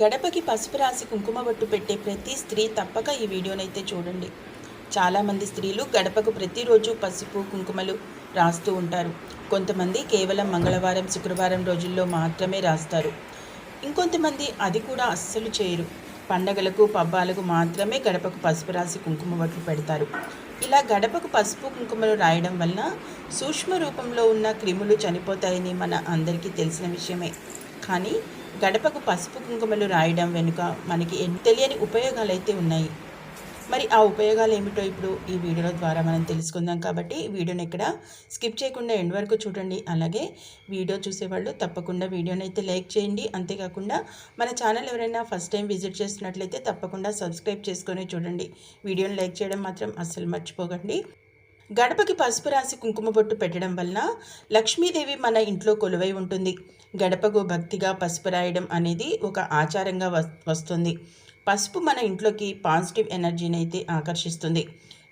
గడపకి పసుపు రాసి కుంకుమ బొట్టు పెట్టే ప్రతి స్త్రీ తప్పక ఈ వీడియోనైతే చూడండి. చాలామంది స్త్రీలు గడపకు ప్రతిరోజు పసుపు కుంకుమలు రాస్తూ ఉంటారు. కొంతమంది కేవలం మంగళవారం శుక్రవారం రోజుల్లో మాత్రమే రాస్తారు. ఇంకొంతమంది అది కూడా అస్సలు చేయరు. పండగలకు పబ్బాలకు మాత్రమే గడపకు పసుపు రాసి కుంకుమ బొట్లు పెడతారు. ఇలా గడపకు పసుపు కుంకుమలు రాయడం వలన సూక్ష్మ రూపంలో ఉన్న క్రిములు చనిపోతాయని మన అందరికీ తెలిసిన విషయమే. కానీ గడపకు పసుపు కుంకుమలు రాయడం వెనుక మనకి తెలియని ఉపయోగాలు అయితే ఉన్నాయి. మరి ఆ ఉపయోగాలు ఏమిటో ఇప్పుడు ఈ వీడియోల ద్వారా మనం తెలుసుకుందాం కాబట్టి వీడియోని ఇక్కడ స్కిప్ చేయకుండా ఎండ్ వరకు చూడండి. అలాగే వీడియో చూసేవాళ్ళు తప్పకుండా వీడియోని అయితే లైక్ చేయండి. అంతేకాకుండా మన ఛానల్ ఎవరైనా ఫస్ట్ టైం విజిట్ చేస్తున్నట్లయితే తప్పకుండా సబ్స్క్రైబ్ చేసుకొని చూడండి. వీడియోని లైక్ చేయడం మాత్రం అస్సలు మర్చిపోకండి. గడపకి పసుపు రాసి కుంకుమ బొట్టు పెట్టడం వలన లక్ష్మీదేవి మన ఇంట్లో కొలువై ఉంటుంది. గడపకు భక్తిగా పసుపు రాయడం అనేది ఒక ఆచారంగా వస్తుంది. పసుపు మన ఇంట్లోకి పాజిటివ్ ఎనర్జీని అయితే ఆకర్షిస్తుంది.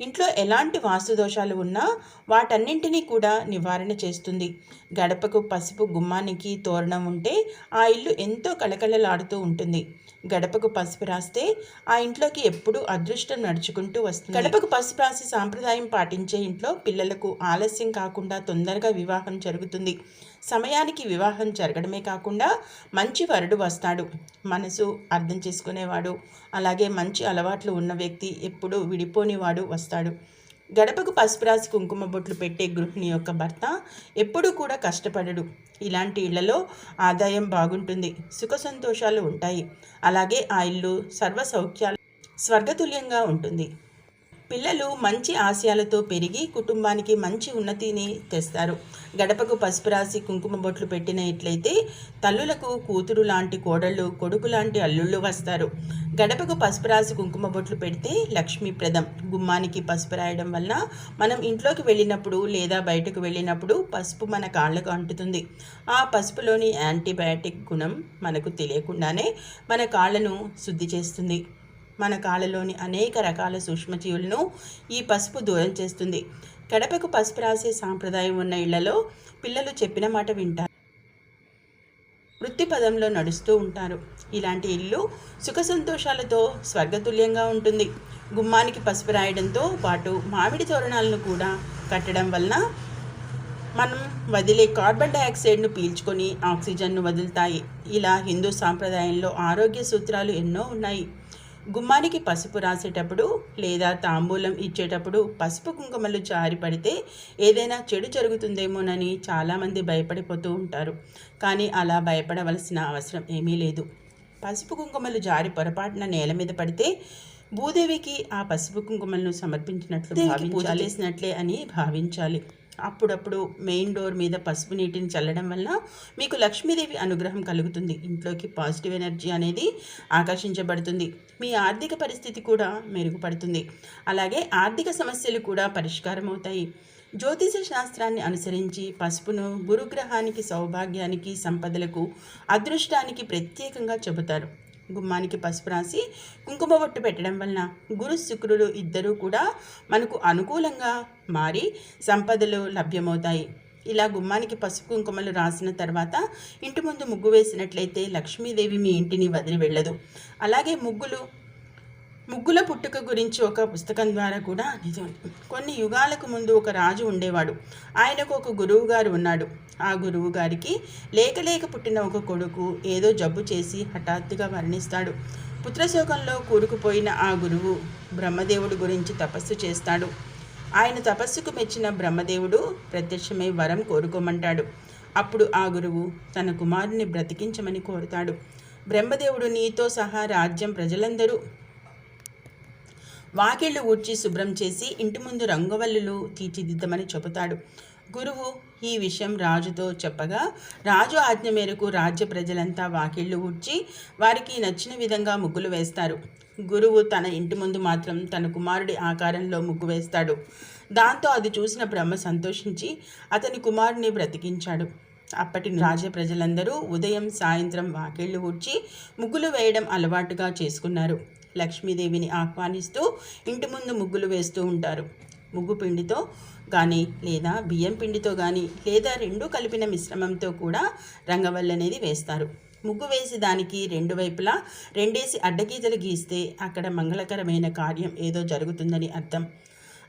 ఇంట్లో ఎలాంటి వాస్తు దోషాలు ఉన్నా వాటన్నింటినీ కూడా నివారణ చేస్తుంది. గడపకు పసుపు గుమ్మానికి తోరణం ఉంటే ఆ ఇల్లు ఎంతో కళకళలాడుతూ ఉంటుంది. గడపకు పసుపు రాస్తే ఆ ఇంట్లోకి ఎప్పుడూ అదృష్టం నడుచుకుంటూ వస్తుంది. గడపకు పసుపు రాసి సాంప్రదాయం పాటించే ఇంట్లో పిల్లలకు ఆలస్యం కాకుండా తొందరగా వివాహం జరుగుతుంది. సమయానికి వివాహం జరగడమే కాకుండా మంచి వరుడు వస్తాడు. మనసు అర్థం చేసుకునేవాడు. అలాగే మంచి అలవాట్లు ఉన్న వ్యక్తి ఎప్పుడూ విడిపోనివాడు వస్తాడు. గడపకు పసుపు రాసి కుంకుమ బొట్లు పెట్టే గృహిణి యొక్క భర్త ఎప్పుడూ కూడా కష్టపడడు. ఇలాంటి ఇళ్ళలో ఆదాయం బాగుంటుంది. సుఖ సంతోషాలు ఉంటాయి. అలాగే ఆ ఇల్లు సర్వ సౌఖ్యాలు స్వర్గతుల్యంగా ఉంటుంది. పిల్లలు మంచి ఆశయాలతో పెరిగి కుటుంబానికి మంచి ఉన్నతిని తెస్తారు. గడపకు పసుపు రాసి కుంకుమ బొట్లు పెట్టినట్లయితే తల్లులకు కూతురు లాంటి కోడళ్ళు కొడుకు లాంటి అల్లుళ్ళు వస్తారు. గడపకు పసుపు రాసి కుంకుమ బొట్లు పెడితే లక్ష్మీప్రదం గుమ్మానికి పసుపు రాయడం వలన మనం ఇంట్లోకి వెళ్ళినప్పుడు లేదా బయటకు వెళ్ళినప్పుడు పసుపు మన కాళ్ళకు అంటుతుంది. ఆ పసుపులోని యాంటీబయాటిక్ గుణం మనకు తెలియకుండానే మన కాళ్ళను శుద్ధి చేస్తుంది. మన కాళ్ళలోని అనేక రకాల సూక్ష్మజీవులను ఈ పసుపు దూరం చేస్తుంది. గడపకు పసుపు రాసే సాంప్రదాయం ఉన్న ఇళ్ళలో పిల్లలు చెప్పిన మాట వింటారు. వృత్తి పదంలో నడుస్తూ ఉంటారు. ఇలాంటి ఇల్లు సుఖ సంతోషాలతో స్వర్గతుల్యంగా ఉంటుంది. గుమ్మానికి పసుపు రాయడంతో పాటు మామిడి తోరణాలను కూడా కట్టడం వలన మనం వదిలే కార్బన్ డైఆక్సైడ్ను పీల్చుకొని ఆక్సిజన్ను వదులుతాయి. ఇలా హిందూ సాంప్రదాయంలో ఆరోగ్య సూత్రాలు ఎన్నో ఉన్నాయి. గుమ్మానికి పసుపు రాసేటప్పుడు లేదా తాంబూలం ఇచ్చేటప్పుడు పసుపు కుంకుమలు జారి పడితే ఏదైనా చెడు జరుగుతుందేమోనని చాలామంది భయపడిపోతూ ఉంటారు. కానీ అలా భయపడవలసిన అవసరం ఏమీ లేదు. పసుపు కుంకుమలు జారి పొరపాటున నేల మీద పడితే భూదేవికి ఆ పసుపు కుంకుమలను సమర్పించినట్లు భావించాలేసినట్లే అని భావించాలి. అప్పుడప్పుడు మెయిన్ డోర్ మీద పసుపు నీటిని చల్లడం వల్ల మీకు లక్ష్మీదేవి అనుగ్రహం కలుగుతుంది. ఇంట్లోకి పాజిటివ్ ఎనర్జీ అనేది ఆకర్షించబడుతుంది. మీ ఆర్థిక పరిస్థితి కూడా మెరుగుపడుతుంది. అలాగే ఆర్థిక సమస్యలు కూడా పరిష్కారం అవుతాయి. జ్యోతిష శాస్త్రాన్ని అనుసరించి పసుపును గురుగ్రహానికి సౌభాగ్యానికి సంపదలకు అదృష్టానికి ప్రత్యేకంగా చెబుతారు. గుమ్మానికి పసుపు రాసి కుంకుమ బొట్టు పెట్టడం వలన గురు శుక్రులు ఇద్దరూ కూడా మనకు అనుకూలంగా మారి సంపదలు లభ్యమవుతాయి. ఇలా గుమ్మానికి పసుపు కుంకుమలు రాసిన తర్వాత ఇంటి ముందు ముగ్గు వేసినట్లయితే లక్ష్మీదేవి మీ ఇంటిని వదిలి వెళ్ళదు. అలాగే ముగ్గులు ముగ్గుల పుట్టుక గురించి ఒక పుస్తకం ద్వారా కూడా నిజం. కొన్ని యుగాలకు ముందు ఒక రాజు ఉండేవాడు. ఆయనకు ఒక గురువు గారు ఉన్నాడు. ఆ గురువు గారికి లేక లేక పుట్టిన ఒక కొడుకు ఏదో జబ్బు చేసి హఠాత్తుగా మరణిస్తాడు. పుత్రశోకంలో కూరుకుపోయిన ఆ గురువు బ్రహ్మదేవుడి గురించి తపస్సు చేస్తాడు. ఆయన తపస్సుకు మెచ్చిన బ్రహ్మదేవుడు ప్రత్యక్షమై వరం కోరుకోమంటాడు. అప్పుడు ఆ గురువు తన కుమారుని బ్రతికించమని కోరుతాడు. బ్రహ్మదేవుడు నీతో సహా రాజ్యం ప్రజలందరూ వాకిళ్ళు ఊడ్చి శుభ్రం చేసి ఇంటి ముందు రంగవల్లులు తీర్చిదిద్దమని చెబుతాడు. గురువు ఈ విషయం రాజుతో చెప్పగా రాజు ఆజ్ఞ మేరకు రాజ్య ప్రజలంతా వాకిళ్ళు ఊడ్చి వారికి నచ్చిన విధంగా ముగ్గులు వేస్తారు. గురువు తన ఇంటి ముందు మాత్రం తన కుమారుడి ఆకారంలో ముగ్గు వేస్తాడు. దాంతో అది చూసిన బ్రహ్మ సంతోషించి అతని కుమారుని బ్రతికించాడు. అప్పటి రాజ్య ప్రజలందరూ ఉదయం సాయంత్రం వాకిళ్ళు ఊడ్చి ముగ్గులు వేయడం అలవాటుగా చేసుకున్నారు. లక్ష్మీదేవిని ఆహ్వానిస్తూ ఇంటి ముందు ముగ్గులు వేస్తూ ఉంటారు. ముగ్గు పిండితో కానీ లేదా బియ్యం పిండితో కానీ లేదా రెండు కలిపిన మిశ్రమంతో కూడా రంగవల్లి అనేది వేస్తారు. ముగ్గు వేసి దానికి రెండు వైపులా రెండేసి అడ్డగీతలు గీస్తే అక్కడ మంగళకరమైన కార్యం ఏదో జరుగుతుందని అర్థం.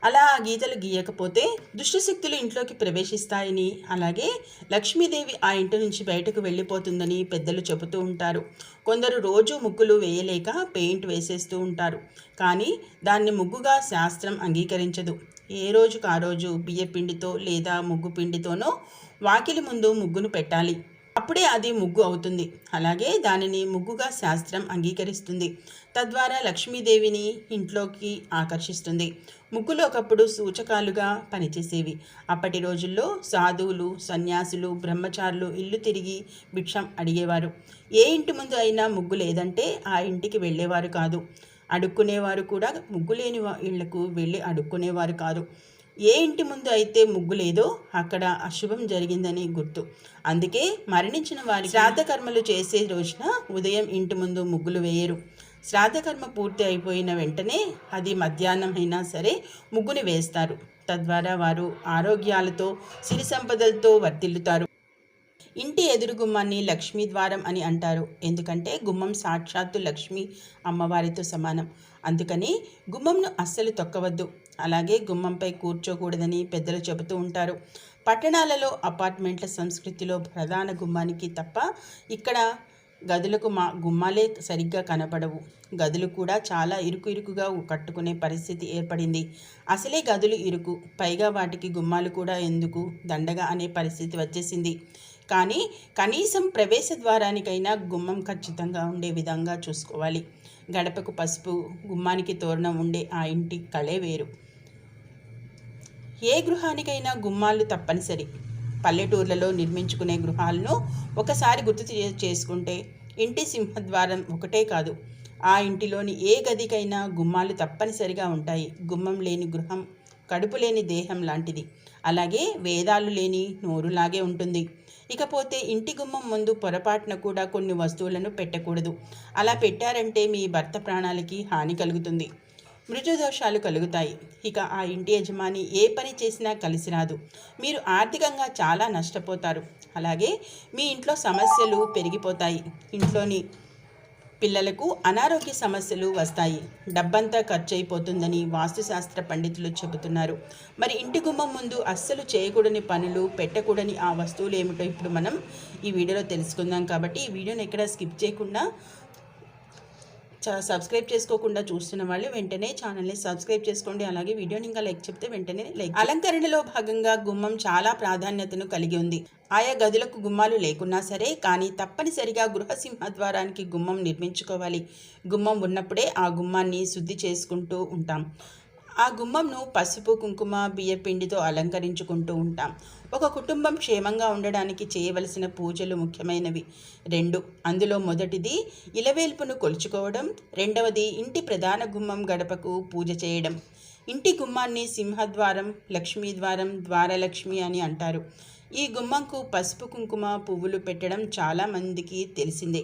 అలా ఆ గీతలు గీయకపోతే దుష్టశక్తులు ఇంట్లోకి ప్రవేశిస్తాయని. అలాగే లక్ష్మీదేవి ఆ ఇంటి నుంచి బయటకు వెళ్ళిపోతుందని పెద్దలు చెబుతూ ఉంటారు. కొందరు రోజు ముగ్గులు వేయలేక పెయింట్ వేసేస్తూ ఉంటారు. కానీ దాన్ని ముగ్గుగా శాస్త్రం అంగీకరించదు. ఏ రోజుకు ఆ రోజు బియ్యపిండితో లేదా ముగ్గు పిండితోనో వాకిలి ముందు ముగ్గును పెట్టాలి. అప్పుడే అది ముగ్గు అవుతుంది. అలాగే దానిని ముగ్గుగా శాస్త్రం అంగీకరిస్తుంది. తద్వారా లక్ష్మీదేవిని ఇంట్లోకి ఆకర్షిస్తుంది. ముగ్గులు ఒకప్పుడు సూచకాలుగా పనిచేసేవి. అప్పటి రోజుల్లో సాధువులు సన్యాసులు బ్రహ్మచారులు ఇల్లు తిరిగి భిక్షం అడిగేవారు. ఏ ఇంటి ముందు అయినా ముగ్గు లేదంటే ఆ ఇంటికి వెళ్ళేవారు కాదు. అడుక్కునేవారు కూడా ముగ్గు లేని ఇళ్ళకు వెళ్ళి అడుక్కునేవారు కాదు. ఏ ఇంటి ముందు అయితే ముగ్గు లేదో అక్కడ అశుభం జరిగిందని గుర్తు. అందుకే మరణించిన వారి శ్రాద్ధకర్మలు చేసే రోజున ఉదయం ఇంటి ముందు ముగ్గులు వేయరు. శ్రాద్ధకర్మ పూర్తి అయిపోయిన వెంటనే అది మధ్యాహ్నం అయినా సరే ముగ్గుని వేస్తారు. తద్వారా వారు ఆరోగ్యాలతో సిరి సంపదలతో వర్తిల్లుతారు ఇంటి ఎదురు గుమ్మాన్ని లక్ష్మీ ద్వారం అని అంటారు. ఎందుకంటే గుమ్మం సాక్షాత్తు లక్ష్మి అమ్మవారితో సమానం. అందుకని గుమ్మంను అస్సలు తొక్కవద్దు. అలాగే గుమ్మంపై కూర్చోకూడదని పెద్దలు చెబుతూ ఉంటారు. పట్టణాలలో అపార్ట్మెంట్ల సంస్కృతిలో ప్రధాన గుమ్మానికి తప్ప ఇక్కడ గదులకు మా గుమ్మాలే సరిగ్గా కనపడవు. గదులు కూడా చాలా ఇరుకు ఇరుకుగా కట్టుకునే పరిస్థితి ఏర్పడింది. అసలే గదులు ఇరుకు. పైగా వాటికి గుమ్మాలు కూడా ఎందుకు? దండగా అనే పరిస్థితి వచ్చేసింది. కానీ కనీసం ప్రవేశ ద్వారానికైనా గుమ్మం ఖచ్చితంగా ఉండే విధంగా చూసుకోవాలి. గడపకు పసుపు గుమ్మానికి తోరణం ఉండే ఆ ఇంటి కళే వేరు. ఏ గృహానికైనా గుమ్మాలు తప్పనిసరి. పల్లెటూర్లలో నిర్మించుకునే గృహాలను ఒకసారి గుర్తు చేసుకుంటే ఇంటి సింహద్వారం ఒకటే కాదు. ఆ ఇంటిలోని ఏ గదికైనా గుమ్మాలు తప్పనిసరిగా ఉంటాయి. గుమ్మం లేని గృహం కడుపు లేని దేహం లాంటిది. అలాగే వేదాలు లేని నోరులాగే ఉంటుంది. ఇకపోతే ఇంటి గుమ్మం ముందు పొరపాటున కూడా కొన్ని వస్తువులను పెట్టకూడదు. అలా పెట్టారంటే మీ భర్త ప్రాణాలకి హాని కలుగుతుంది. మృత్యుదోషాలు కలుగుతాయి. ఇక ఆ ఇంటి యజమాని ఏ పని చేసినా కలిసి రాదు. మీరు ఆర్థికంగా చాలా నష్టపోతారు. అలాగే మీ ఇంట్లో సమస్యలు పెరిగిపోతాయి. ఇంట్లోని పిల్లలకు అనారోగ్య సమస్యలు వస్తాయి. డబ్బంతా ఖర్చు అయిపోతుందని వాస్తుశాస్త్ర పండితులు చెబుతున్నారు. మరి ఇంటి గుమ్మం ముందు అస్సలు చేయకూడని పనులు పెట్టకూడని ఆ వస్తువులు ఏమిటో ఇప్పుడు మనం ఈ వీడియోలో తెలుసుకుందాం. కాబట్టి ఈ వీడియోని ఎక్కడ స్కిప్ చేయకుండా సబ్స్క్రైబ్ చేసుకోకుండా చూస్తున్న వాళ్ళు వెంటనే ఛానల్ని సబ్స్క్రైబ్ చేసుకోండి. అలాగే వీడియోని ఇంకా లైక్ చెప్తే వెంటనే లైక్ అలంకరణలో భాగంగా గుమ్మం చాలా ప్రాధాన్యతను కలిగి ఉంది. ఆయా గదులకు గుమ్మాలు లేకున్నా సరే కానీ తప్పనిసరిగా గృహసింహద్వారానికి గుమ్మం నిర్మించుకోవాలి. గుమ్మం ఉన్నప్పుడే ఆ గుమ్మాన్ని శుద్ధి చేసుకుంటూ ఉంటాం. ఆ గుమ్మంను పసుపు కుంకుమ బియ్యపిండితో అలంకరించుకుంటూ ఉంటాం. ఒక కుటుంబం క్షేమంగా ఉండడానికి చేయవలసిన పూజలు ముఖ్యమైనవి. రెండు అందులో మొదటిది ఇలవేల్పును కొలుచుకోవడం రెండవది ఇంటి ప్రధాన గుమ్మం గడపకు పూజ చేయడం. ఇంటి గుమ్మాన్ని సింహద్వారం లక్ష్మీద్వారం ద్వారలక్ష్మి అని అంటారు. ఈ గుమ్మంకు పసుపు కుంకుమ పువ్వులు పెట్టడం చాలామందికి తెలిసిందే.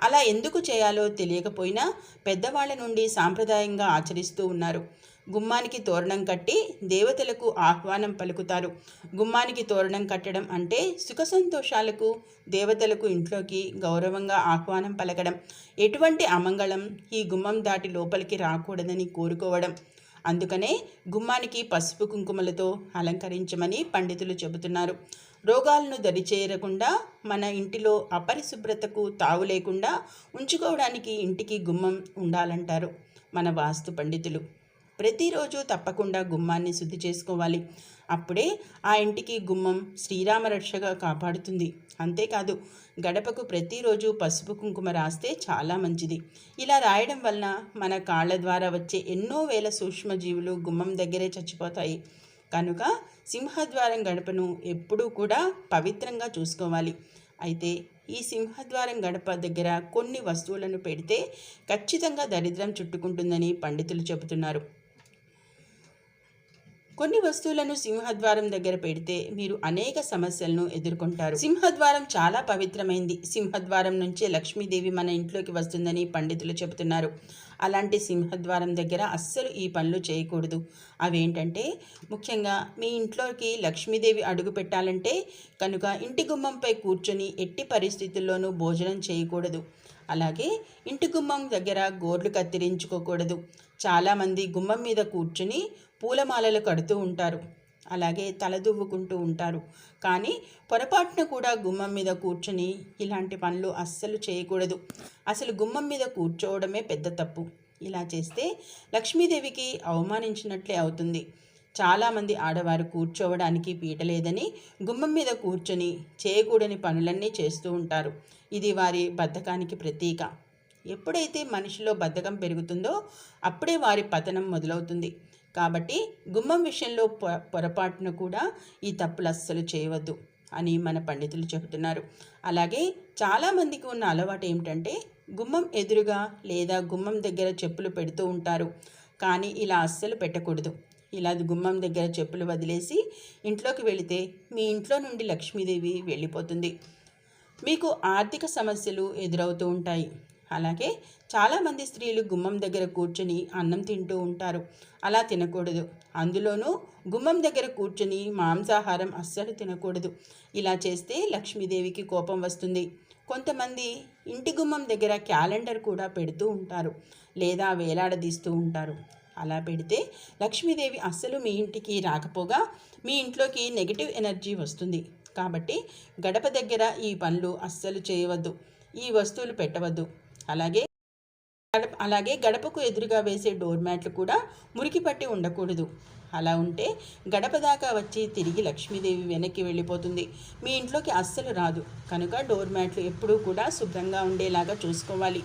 అలా ఎందుకు చేయాలో తెలియకపోయినా పెద్దవాళ్ళ నుండి సాంప్రదాయంగా ఆచరిస్తూ ఉన్నారు. గుమ్మానికి తోరణం కట్టి దేవతలకు ఆహ్వానం పలుకుతారు. గుమ్మానికి తోరణం కట్టడం అంటే సుఖ సంతోషాలకు దేవతలకు ఇంట్లోకి గౌరవంగా ఆహ్వానం పలకడం. ఎటువంటి అమంగళం ఈ గుమ్మం దాటి లోపలికి రాకూడదని కోరుకోవడం. అందుకనే గుమ్మానికి పసుపు కుంకుమలతో అలంకరించమని పండితులు చెబుతున్నారు. రోగాలను దరిచేరకుండా మన ఇంటిలో అపరిశుభ్రతకు తావు లేకుండా ఉంచుకోవడానికి ఇంటికి గుమ్మం ఉండాలంటారు మన వాస్తు పండితులు. ప్రతిరోజు తప్పకుండా గుమ్మాన్ని శుద్ధి చేసుకోవాలి. అప్పుడే ఆ ఇంటికి గుమ్మం శ్రీరామ రక్షగా కాపాడుతుంది. అంతేకాదు గడపకు ప్రతిరోజు పసుపు కుంకుమ రాస్తే చాలా మంచిది. ఇలా రాయడం వలన మన కాళ్ళ ద్వారా వచ్చే ఎన్నో వేల సూక్ష్మజీవులు గుమ్మం దగ్గరే చచ్చిపోతాయి. కనుక సింహద్వారం గడపను ఎప్పుడూ కూడా పవిత్రంగా చూసుకోవాలి. అయితే ఈ సింహద్వారం గడప దగ్గర కొన్ని వస్తువులను పెడితే ఖచ్చితంగా దరిద్రం చుట్టుకుంటుందని పండితులు చెబుతున్నారు. కొన్ని వస్తువులను సింహద్వారం దగ్గర పెడితే మీరు అనేక సమస్యలను ఎదుర్కొంటారు. సింహద్వారం చాలా పవిత్రమైంది. సింహద్వారం నుంచే లక్ష్మీదేవి మన ఇంట్లోకి వస్తుందని పండితులు చెబుతున్నారు. అలాంటి సింహద్వారం దగ్గర అస్సలు ఈ పనులు చేయకూడదు. అవేంటంటే ముఖ్యంగా మీ ఇంట్లోకి లక్ష్మీదేవి అడుగు పెట్టాలంటే కనుక ఇంటి గుమ్మంపై కూర్చొని ఎట్టి పరిస్థితుల్లోనూ భోజనం చేయకూడదు. అలాగే ఇంటి గుమ్మం దగ్గర గోర్లు కత్తిరించుకోకూడదు. చాలామంది గుమ్మం మీద కూర్చుని పూలమాలలు కడుతూ ఉంటారు. అలాగే తలదువ్వుకుంటూ ఉంటారు. కానీ పొరపాటున కూడా గుమ్మం మీద కూర్చొని ఇలాంటి పనులు అస్సలు చేయకూడదు. అసలు గుమ్మం మీద కూర్చోవడమే పెద్ద తప్పు. ఇలా చేస్తే లక్ష్మీదేవికి అవమానించినట్లే అవుతుంది. చాలామంది ఆడవారు కూర్చోవడానికి పీటలేదని గుమ్మం మీద కూర్చొని చేయకూడని పనులన్నీ చేస్తూ ఉంటారు. ఇది వారి బద్ధకానికి ప్రతీక. ఎప్పుడైతే మనిషిలో బద్ధకం పెరుగుతుందో అప్పుడే వారి పతనం మొదలవుతుంది. కాబట్టి గుమ్మం విషయంలో పొ పొరపాటును కూడా ఈ తప్పులు అస్సలు చేయవద్దు అని మన పండితులు చెబుతున్నారు. అలాగే చాలామందికి ఉన్న అలవాటు ఏమిటంటే గుమ్మం ఎదురుగా లేదా గుమ్మం దగ్గర చెప్పులు పెడుతూ ఉంటారు. కానీ ఇలా అస్సలు పెట్టకూడదు. ఇలా గుమ్మం దగ్గర చెప్పులు వదిలేసి ఇంట్లోకి వెళితే మీ ఇంట్లో నుండి లక్ష్మీదేవి వెళ్ళిపోతుంది. మీకు ఆర్థిక సమస్యలు ఎదురవుతూ ఉంటాయి. అలాగే చాలామంది స్త్రీలు గుమ్మం దగ్గర కూర్చొని అన్నం తింటూ ఉంటారు. అలా తినకూడదు. అందులోనూ గుమ్మం దగ్గర కూర్చొని మాంసాహారం అస్సలు తినకూడదు. ఇలా చేస్తే లక్ష్మీదేవికి కోపం వస్తుంది. కొంతమంది ఇంటి గుమ్మం దగ్గర క్యాలెండర్ కూడా పెడుతూ ఉంటారు. లేదా వేలాడదీస్తూ ఉంటారు. అలా పెడితే లక్ష్మీదేవి అస్సలు మీ ఇంటికి రాకపోగా మీ ఇంట్లోకి నెగిటివ్ ఎనర్జీ వస్తుంది. కాబట్టి గడప దగ్గర ఈ పనులు అస్సలు చేయవద్దు. ఈ వస్తువులు పెట్టవద్దు. అలాగే గడప అలాగే గడపకు ఎదురుగా వేసే డోర్ మ్యాట్లు కూడా మురికి పట్టి ఉండకూడదు. అలా ఉంటే గడప దాకా వచ్చి తిరిగి లక్ష్మీదేవి వెనక్కి వెళ్ళిపోతుంది. మీ ఇంట్లోకి అస్సలు రాదు. కనుక డోర్ మ్యాట్లు ఎప్పుడూ కూడా శుభ్రంగా ఉండేలాగా చూసుకోవాలి.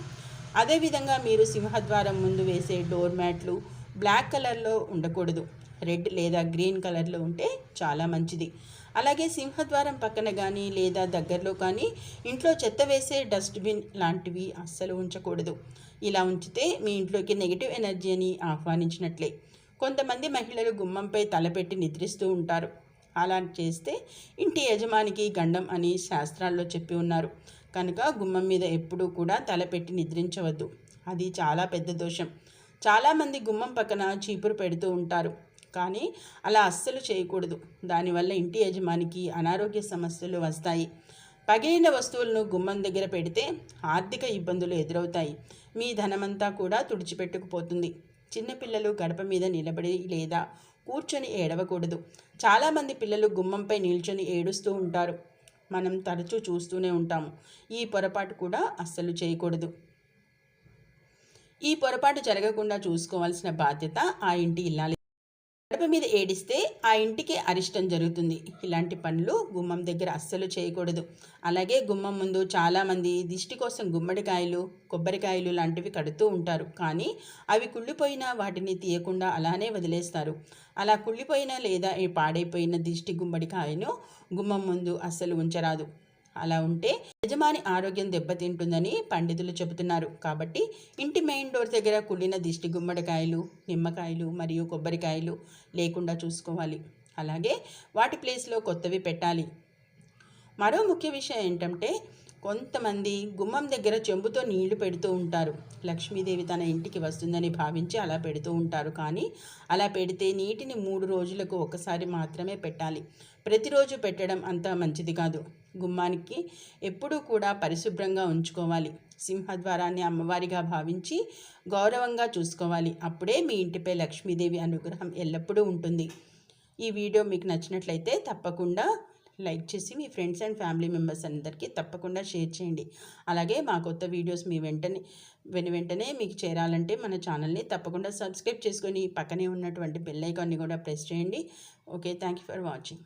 అదేవిధంగా మీరు సింహద్వారం ముందు వేసే డోర్ మ్యాట్లు బ్లాక్ కలర్లో ఉండకూడదు. రెడ్ లేదా గ్రీన్ కలర్లో ఉంటే చాలా మంచిది. అలాగే సింహద్వారం పక్కన కానీ లేదా దగ్గరలో కానీ ఇంట్లో చెత్త వేసే డస్ట్బిన్ లాంటివి అస్సలు ఉంచకూడదు. ఇలా ఉంచితే మీ ఇంట్లోకి నెగిటివ్ ఎనర్జీని ఆహ్వానించినట్లే. కొంతమంది మహిళలు గుమ్మంపై తలపెట్టి నిద్రిస్తూ ఉంటారు. అలా చేస్తే ఇంటి యజమానికి గండం అని శాస్త్రాల్లో చెప్పి ఉన్నారు. కనుక గుమ్మం మీద ఎప్పుడూ కూడా తలపెట్టి నిద్రించవద్దు. అది చాలా పెద్ద దోషం. చాలామంది గుమ్మం పక్కన చీపురు పెడుతూ ఉంటారు. కానీ అలా అస్సలు చేయకూడదు. దానివల్ల ఇంటి యజమానికి అనారోగ్య సమస్యలు వస్తాయి. పగిలిన వస్తువులను గుమ్మం దగ్గర పెడితే ఆర్థిక ఇబ్బందులు ఎదురవుతాయి. మీ ధనమంతా కూడా తుడిచిపెట్టుకుపోతుంది. చిన్నపిల్లలు గడప మీద నిలబడి లేదా కూర్చొని ఏడవకూడదు. చాలామంది పిల్లలు గుమ్మంపై నిల్చొని ఏడుస్తూ ఉంటారు. మనం తరచూ చూస్తూనే ఉంటాము. ఈ పొరపాటు కూడా అస్సలు చేయకూడదు. ఈ పొరపాటు జరగకుండా చూసుకోవాల్సిన బాధ్యత ఆ ఇంటి ఇల్లాలి గడప మీద ఏడిస్తే ఆ ఇంటికి అరిష్టం జరుగుతుంది. ఇలాంటి పనులు గుమ్మం దగ్గర అస్సలు చేయకూడదు. అలాగే గుమ్మం ముందు చాలామంది దిష్టి కోసం గుమ్మడికాయలు కొబ్బరికాయలు లాంటివి కడుతూ ఉంటారు. కానీ అవి కుళ్ళిపోయినా వాటిని తీయకుండా అలానే వదిలేస్తారు. అలా కుళ్ళిపోయిన లేదా పాడైపోయిన దిష్టి గుమ్మడికాయను గుమ్మం ముందు అస్సలు ఉంచరాదు. అలా ఉంటే యజమాని ఆరోగ్యం దెబ్బతింటుందని పండితులు చెబుతున్నారు. కాబట్టి ఇంటి మెయిన్ డోర్ దగ్గర కుళ్ళిన దిష్టి గుమ్మడికాయలు నిమ్మకాయలు మరియు కొబ్బరికాయలు లేకుండా చూసుకోవాలి. అలాగే వాటి ప్లేస్లో కొత్తవి పెట్టాలి. మరో ముఖ్య విషయం ఏంటంటే కొంతమంది గుమ్మం దగ్గర చెంబుతో నీళ్ళు పెడుతూ ఉంటారు. లక్ష్మీదేవి తన ఇంటికి వస్తుందని భావించి అలా పెడుతూ ఉంటారు. కానీ అలా పెడితే నీటిని మూడు రోజులకు ఒకసారి మాత్రమే పెట్టాలి. ప్రతిరోజు పెట్టడం అంత మంచిది కాదు. గుమ్మానికి ఎప్పుడూ కూడా పరిశుభ్రంగా ఉంచుకోవాలి. సింహద్వారాన్ని అమ్మవారిగా భావించి గౌరవంగా చూసుకోవాలి. అప్పుడే మీ ఇంటిపై లక్ష్మీదేవి అనుగ్రహం ఎల్లప్పుడూ ఉంటుంది. ఈ వీడియో మీకు నచ్చినట్లయితే తప్పకుండా లైక్ చేసి మీ ఫ్రెండ్స్ అండ్ ఫ్యామిలీ మెంబర్స్ అందరికీ తప్పకుండా షేర్ చేయండి. అలాగే మా కొత్త వీడియోస్ మీ వెంటనే వెను వెంటనే మీకు చేరాలంటే మన ఛానల్ని తప్పకుండా సబ్స్క్రైబ్ చేసుకొని పక్కనే ఉన్నటువంటి బెల్ ఐకాన్ని కూడా ప్రెస్ చేయండి. Okay thank you for watching.